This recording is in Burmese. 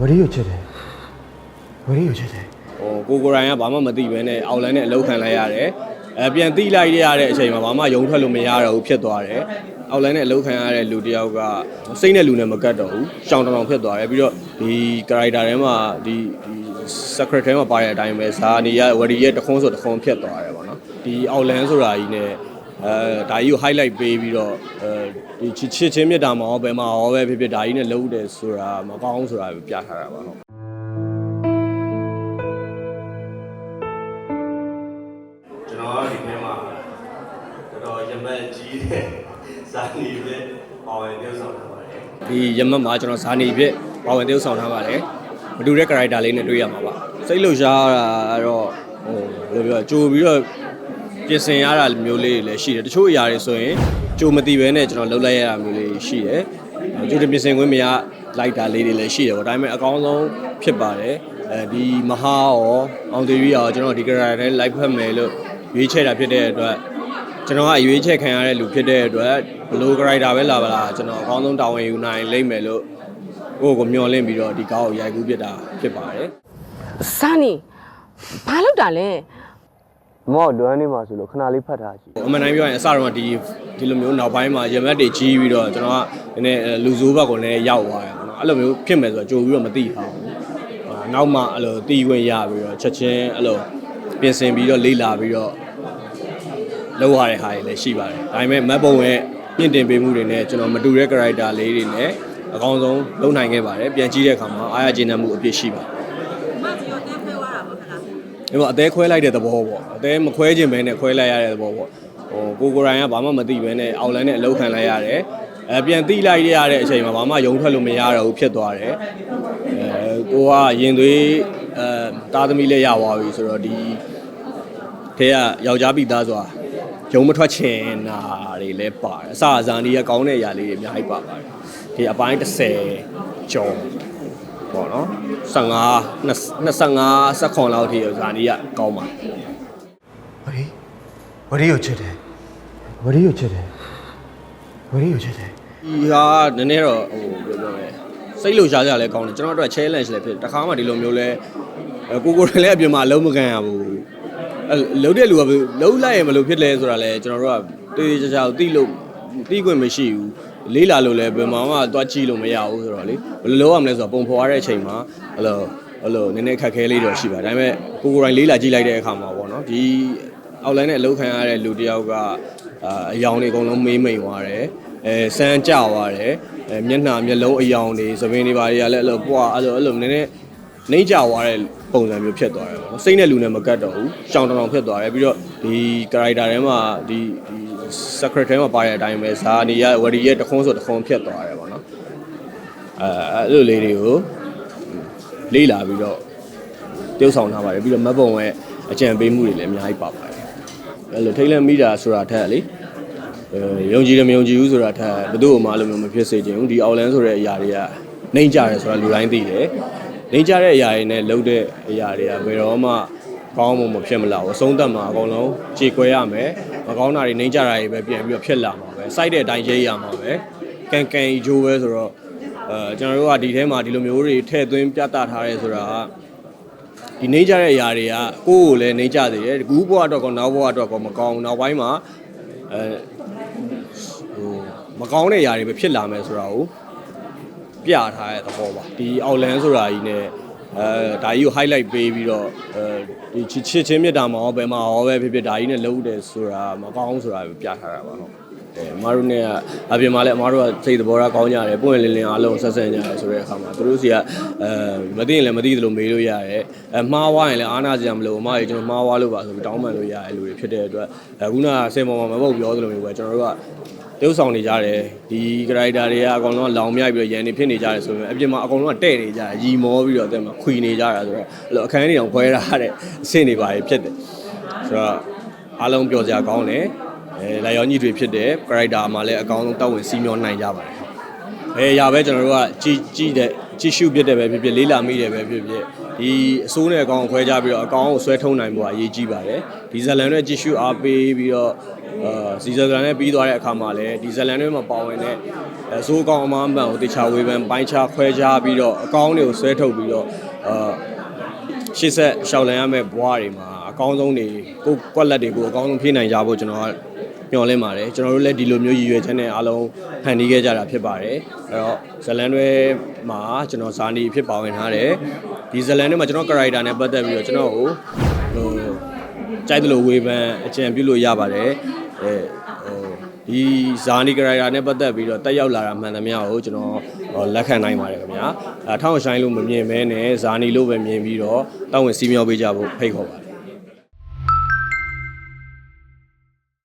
ဝရီကိုချစ်တယ်ဝရီကိုချစ်တယ်ဟိုကိုကိုရိုင်းကဘာမှမသိဘဲနဲ့အောက်လန်းနဲ့အလုပ်ခံလိုက်ရတယ်အဲပြန်တိလိုက်ရတဲ့အချိန်မှာဘာမှယုံထွက်လို့မရတော့ဘူးဖြစ်သွားတယ်အောက်လန်းနဲ့အလုပ်ခံရတဲ့လူတစ်ယောက်ကစိတ်နဲ့လူနဲ့မကတ်တော့ဘူးရှောင်းတောင်တောင်ဖြစ်သွားတယ်ပြီးတော့ဒီ character ထဲမှာဒီဒီ secret ထဲမှာပါတဲ့အတိုင်းပဲဇာနေရဝရီရဲ့တခွန်းဆိုတခွန်းဖြစ်သွားတယ်ပေါ့နော်ဒီအောက်လန်းဆိုတာကြီးနဲ့ အဲဒါကြီးကို highlight ပေးပြီးတော့အဲဒီချစ်ချစ်ချင်းမြတ်တာမှာရောဘယ်မှာရောပဲဖြစ်ဖြစ်ဒါကြီးနဲ့လုံးတယ်ဆိုတာမကောင်းဆိုတာပဲပြထားတာပါဟုတ်ကျွန်တော်ကဒီထဲမှာတော်တော်ရမတ်ကြီးတဲ့ဇာနီပြည့်ပါဝင်တယောက်ဆောင်ထားပါတယ်ဒီရမတ်မှာကျွန်တော်ဇာနီပြည့်ပါဝင်တယောက်ဆောင်ထားပါတယ်မတူတဲ့ character လေးနဲ့တွေ့ရမှာပါစိတ်လှုပ်ရှားတာကတော့ဟိုဘယ်လိုပြောကြိုပြီးတော့ ပြင်ဆင်ရတာမျိုးလေးတွေလည်းရှိတယ်တချို့အရာတွေဆိုရင်ကြိုမသိဘဲနဲ့ကျွန်တော်လှုပ်လိုက်ရတာမျိုးလေးရှိတယ်ကြိုတပြင်ဆင်ခွင့်မရလိုက်တာလေးတွေလည်းရှိတယ်ပေါ့ဒါပေမဲ့အကောင်းဆုံးဖြစ်ပါတယ်အဲဒီမဟာရောအောင်သေးရီရောကျွန်တော်ဒီ character နဲ့ live ဖတ်မယ်လို့ရွေးချယ်တာဖြစ်တဲ့အတွက်ကျွန်တော်ကရွေးချယ်ခံရတဲ့လူဖြစ်တဲ့အတွက်ဘလို character ပဲလာပါလားကျွန်တော်အကောင်းဆုံးတာဝန်ယူနိုင်လိမ့်မယ်လို့ကိုယ့်ကိုမျှော်လင့်ပြီးတော့ဒီကားကိုရိုက်ကူးပြစ်တာဖြစ်ပါတယ်စာနီဘာလုပ်တာလဲ မောက်လွမ်းနေမှာဆိုလို့ခဏလေးဖတ်ထားရှိအမှန်တိုင်းပြောရင်အစတော့ဒီဒီလိုမျိုးနောက်ပိုင်းမှာရမတ်တွေကြီးပြီးတော့ကျွန်တော်ကနည်းနည်းလူဆိုးဘက်ကိုလည်းရောက်သွားတယ်ပေါ့နော်အဲ့လိုမျိုးဖြစ်မယ်ဆိုတော့ကြိုပြီးတော့မသိပါဘူးအာနောက်မှအဲ့လိုတီးခွင့်ရပြီးတော့ချက်ချင်းအဲ့လိုပြင်ဆင်ပြီးတော့လေ့လာပြီးတော့လောက်ရတဲ့ဟာတွေလည်းရှိပါတယ်။ဒါပေမဲ့မတ်ပုံရဲ့မြင့်တင်ပေးမှုတွေနဲ့ကျွန်တော်မတူတဲ့ character လေးတွေနဲ့အကောင်းဆုံးလုပ်နိုင်ခဲ့ပါတယ်။ပြန်ကြည့်တဲ့အခါမှာအားရကျေနပ်မှုအပြည့်ရှိပါတယ် မကြီးရောတင်းခွဲသွားတာပေါ့ခလား ။ ဒီမှာအသေးခွဲလိုက်တဲ့သဘောပေါ့။အသေးမခွဲခြင်းပဲနဲ့ခွဲလိုက်ရတဲ့သဘောပေါ့။ဟိုကိုကိုရိုင်းကဘာမှမသိဘဲနဲ့အောက်လန်းနဲ့အလုပ်ခံလိုက်ရတယ်။အဲပြန်တိလိုက်ရတဲ့အချိန်မှာဘာမှယုံထွက်လို့မရတော့ဘူးဖြစ်သွားတယ်။အဲကိုကရင်သွေးအဲတာသမီလည်းရသွားပြီဆိုတော့ဒီထဲကယောက်ျားပိသားဆိုတာယုံမထွက်ချင်တာတွေလည်းပါတယ်အစအစနီးကကောင်းတဲ့အရာလေးတွေအများကြီးပါပါတယ်ဒီအပိုင်း30ကျော် ပေါ့နော်15 25 19လောက်ထိဇာနီးကကောင်းပါဝရီဝရီကိုချစ်တယ်ဝရီကိုချစ်တယ်ဝရီကိုချစ်တယ်ဒီဟာနည်းနည်းတော့ဟိုပြောပြောလဲစိတ်လှုပ်ရှားကြလဲကောင်းတယ်ကျွန်တော်တို့က challenge လည်းဖြစ်တယ်တခါမှဒီလိုမျိုးလဲအဲကိုကိုယ်လည်းအပြင်မှာလုံးမကန်ရဘူးအဲလုံးတဲ့လူကဘယ်လုံးလိုက်ရင်မလို့ဖြစ်လဲဆိုတာလဲကျွန်တော်တို့ကတေးချာချာသိလို့ သိခွင့်မရှိဘူးလေးလာလို့လည်းဘယ်မှာမှသွားကြည့်လို့မရဘူးဆိုတော့လေဘယ်လိုလုပ်ရမလဲဆိုတော့ပုံဖော်ရတဲ့အချိန်မှာအဲ့လိုအဲ့လိုနည်းနည်းခက်ခဲလေးတော့ရှိပါတယ်ဒါပေမဲ့ကိုကိုယ်တိုင်လေးလာကြည့်လိုက်တဲ့အခါမှာပေါ့နော်ဒီအောက်လိုင်းနဲ့အလုပ်ခံရတဲ့လူတစ်ယောက်ကအာအယောင်တွေအကုန်လုံးမေးမိန်သွားတယ်အဲစမ်းကြသွားတယ်အဲမျက်နှာမျက်လုံးအယောင်တွေသပင်းတွေပါတွေကလည်းအဲ့လိုပွားအဲ့လိုအဲ့လိုနည်းနည်းနှိမ့်ကြသွားတဲ့ပုံစံမျိုးဖြစ်သွားတယ်ပေါ့နော်စိတ်နဲ့လူနဲ့မကတ်တော့ဘူးရှောင်းတောင်တောင်ဖြစ်သွားတယ်ပြီးတော့ဒီ character ထဲမှာဒီဒီ secret ထဲမှာပါတဲ့အတိုင်းပဲဇာနေရဝရီရဲ့တခွန်းဆိုတခွန်းဖြစ်သွားတယ်ပေါ့နော်အဲအဲ့လိုလေးတွေကိုလေးလာပြီးတော့တိ ਉ ဆောင်ထားပါတယ်ပြီးတော့မတ်ပုံရဲ့အကြံပေးမှုတွေလည်းအများကြီးပါပါတယ်အဲ့လိုထိတ်လန့်မိတာဆိုတာထက်လေအဲယုံကြည်တယ်မယုံကြည်ဘူးဆိုတာထက်ဘယ်သူ့မှအဲ့လိုမျိုးမဖြစ်စေချင်ဘူးဒီအောက်လန်းဆိုတဲ့အရာတွေကနှိမ့်ကြတယ်ဆိုတာလူတိုင်းသိတယ်နှိမ့်ကြတဲ့အရာတွေနဲ့လှုပ်တဲ့အရာတွေကဘယ်တော့မှ ကောင်းမှမဖြစ်မလာဘူးအဆုံးသတ်မှာအကုန်လုံးခြေခွဲရမယ်မကောင်းတာတွေနှိမ့်ကြတာတွေပဲပြန်ပြီးတော့ဖြစ်လာမှာပဲစိုက်တဲ့အတိုင်းရေးရမှာပဲကန်ကန်ဂျိုးပဲဆိုတော့အဲကျွန်တော်တို့ကဒီထဲမှာဒီလိုမျိုးတွေထည့်သွင်းပြသထားရဲဆိုတာကဒီနေကြတဲ့အရာတွေကကိုယ့်ကိုလည်းနေကြသေးတယ်ကူးဘဝအတွက်ကောနောက်ဘဝအတွက်ကောမကောင်းဘူးနောက်ပိုင်းမှာအဲဟိုမကောင်းတဲ့အရာတွေပဲဖြစ်လာမယ်ဆိုတာကိုပြထားတဲ့သဘောပါဒီအောက်လန်းဆိုတာကြီး ਨੇ အဲဒါကြီးကို highlight ပေးပြီးတော့အဲဒီချစ်ချစ်ချင်းမြတ်တာမှာရောဘယ်မှာရောပဲဖြစ်ဖြစ်ဒါကြီး ਨੇ လုံးတယ်ဆိုတာမကောင်းဆိုတာပဲပြထားတာပါဟုတ် အဲအမားတို့ ਨੇ ကအပြင်မှာလည်းအမားတို့ကစိတ်သဘောထားကောင်းကြတယ်ပွင့်လင်းလင်းအားလုံးဆက်ဆံကြတယ်ဆိုတဲ့အခါမှာသူတို့စီကအဲမသိရင်လည်းမသိသလိုမေးလို့ရတယ်အဲမှားွားရင်လည်းအားနာစရာမလိုအမားကြီးကျွန်တော်မှားွားလို့ပါဆိုပြီးတောင်းပန်လို့ရတယ်လူတွေဖြစ်တဲ့အတွက်အခုနကစင်ပေါ်မှာမဟုတ်ပြောသလိုမျိုးပဲကျွန်တော်တို့ကတုပ်ဆောင်နေကြတယ်ဒီ character တွေကအကောင်လုံးကလောင်မြိုက်ပြီးတော့ရန်နေဖြစ်နေကြတယ်ဆိုရင်အပြင်မှာအကောင်လုံးကတဲ့နေကြတယ်ရီမောပြီးတော့အသက်မှာခွီနေကြတာဆိုတော့အဲ့လိုအခန်းတွေတောင်ခွဲထားတဲ့အဆင့်တွေပါဖြစ်တယ်ဆိုတော့အားလုံးပြောစရာကောင်းတယ် အဲလာရောညီတွေဖြစ်တဲ့ character မှာလည်းအကောင်းဆုံးတောက်ဝင်စီးမျောနိုင်ကြပါတယ်အဲရပဲကျွန်တော်တို့ကကြီးကြီးတဲ့ကြီးရှုဖြစ်တယ်ပဲဖြစ်ဖြစ်လေးလာမိတယ်ပဲဖြစ်ဖြစ်ဒီအစိုးနဲ့အကောင်ကိုခွဲကြပြီးတော့အကောင်ကိုဆွဲထုံးနိုင်ဖို့အရေးကြီးပါတယ်ဒီဇလန်နဲ့ကြီးရှုအားပေးပြီးတော့ဟအာစီဇာလန်နဲ့ပြီးသွားတဲ့အခါမှာလည်းဒီဇလန်တွေမှာပါဝင်တဲ့အဲဇိုးကောင်အမအမှန်ကိုတေချာဝေဖန်ပိုင်းခြားခွဲခြားပြီးတော့အကောင်းတွေကိုဆွဲထုတ်ပြီးတော့အာရှေ့ဆက်ရှောက်လန်ရမယ့်ဘဝတွေမှာအကောင်းဆုံးတွေကိုကွက်လက်တွေကိုအကောင်းဆုံးဖြည့်နိုင်ကြဖို့ကျွန်တော်က ညှော်လင့်ပါတယ်ကျွန်တော်တို့လည်းဒီလိုမျိုးရည်ရွယ်ချက်နဲ့အားလုံးဖန်တီးခဲ့ကြတာဖြစ်ပါတယ်အဲ့တော့ဇလန်တွေမှာကျွန်တော်ဇာနီဖြစ်ပါဝင်ထားတယ်ဒီဇလန်တွေမှာကျွန်တော် character နဲ့ပတ်သက်ပြီးတော့ကျွန်တော်ကိုဟိုကြိုက်တယ်လို့ဝေဖန်အကြံပြုလို့ရပါတယ်အဲဟိုဒီဇာနီကရိုင်တာနဲ့ပတ်သက်ပြီးတော့တက်ရောက်လာတာမှန်သမျှကိုကျွန်တော်ဟိုလက်ခံနိုင်ပါတယ်ခင်ဗျာအဲထောင်းဆိုင်လို့မမြင်မဲနဲ့ဇာနီလို့ပဲမြင်ပြီးတော့တောင်းဝင်စီးမြောပေးကြဖို့ဖိတ်ခေါ်ပါတယ်